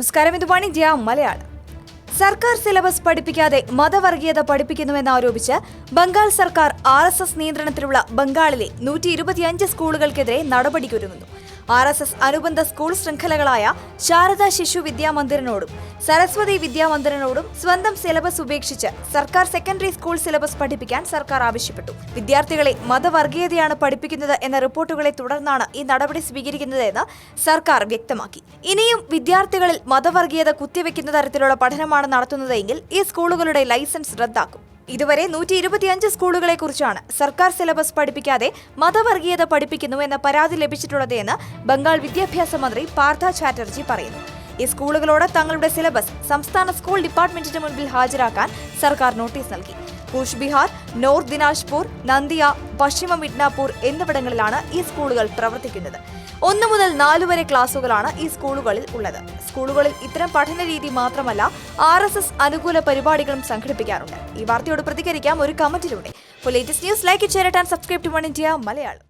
നമസ്കാരം. ഇത് വാണിജ്യ മലയാളം. സർക്കാർ സിലബസ് പഠിപ്പിക്കാതെ മതവർഗീയത പഠിപ്പിക്കുന്നുവെന്നാരോപിച്ച് ബംഗാൾ സർക്കാർ ആർ എസ് എസ് നിയന്ത്രണത്തിലുള്ള ബംഗാളിലെ നൂറ്റി ഇരുപത്തിയഞ്ച് സ്കൂളുകൾക്കെതിരെ നടപടിക്കൊരുങ്ങുന്നു. ആർ എസ് എസ് അനുബന്ധ സ്കൂൾ ശൃംഖലകളായ ശാരദ ശിശു വിദ്യാമന്ദിരനോടും സരസ്വതി വിദ്യാമന്ദിരനോടും സ്വന്തം സിലബസ് ഉപേക്ഷിച്ച് സർക്കാർ സെക്കൻഡറി സ്കൂൾ സിലബസ് പഠിപ്പിക്കാൻ സർക്കാർ ആവശ്യപ്പെട്ടു. വിദ്യാർത്ഥികളെ മതവർഗീയതയാണ് പഠിപ്പിക്കുന്നത് എന്ന റിപ്പോർട്ടുകളെ തുടർന്നാണ് ഈ നടപടി സ്വീകരിക്കുന്നതെന്ന് സർക്കാർ വ്യക്തമാക്കി. ഇനിയും വിദ്യാർത്ഥികളിൽ മതവർഗീയത കുത്തിവെക്കുന്ന തരത്തിലുള്ള പഠനമാണ് നടത്തുന്നതെങ്കിൽ ഈ സ്കൂളുകളുടെ ലൈസൻസ് റദ്ദാക്കും. ഇതുവരെ നൂറ്റി ഇരുപത്തിയഞ്ച് സ്കൂളുകളെ കുറിച്ചാണ് സർക്കാർ സിലബസ് പഠിപ്പിക്കാതെ മതവർഗീയത പഠിപ്പിക്കുന്നു എന്ന പരാതി ലഭിച്ചിട്ടുള്ളത് എന്ന് ബംഗാൾ വിദ്യാഭ്യാസ മന്ത്രി പാർത്ഥ ചാറ്റർജി പറയുന്നു. ഈ സ്കൂളുകളോട് തങ്ങളുടെ സിലബസ് സംസ്ഥാന സ്കൂൾ ഡിപ്പാർട്ട്മെന്റിന് മുൻപിൽ ഹാജരാക്കാൻ സർക്കാർ നോട്ടീസ് നൽകി. കൂച്ച് ബിഹാർ നോർത്ത് ദിനാജ്പൂർ നന്ദിയ പശ്ചിമ മിഡ്നാപൂർ എന്നിവിടങ്ങളിലാണ് ഈ സ്കൂളുകൾ പ്രവർത്തിക്കുന്നത്. ഒന്ന് മുതൽ നാലു വരെ ക്ലാസുകളാണ് ഈ സ്കൂളുകളിൽ ഉള്ളത്. സ്കൂളുകളിൽ ഇത്തരം പഠന രീതി മാത്രമല്ല ആർ എസ് എസ് അനുകൂല പരിപാടികളും സംഘടിപ്പിക്കാറുണ്ട്. ഈ വാർത്തയോട് പ്രതികരിക്കാം ഒരു കമന്റിലൂടെ. Latest news like and subscribe to one India Malayalam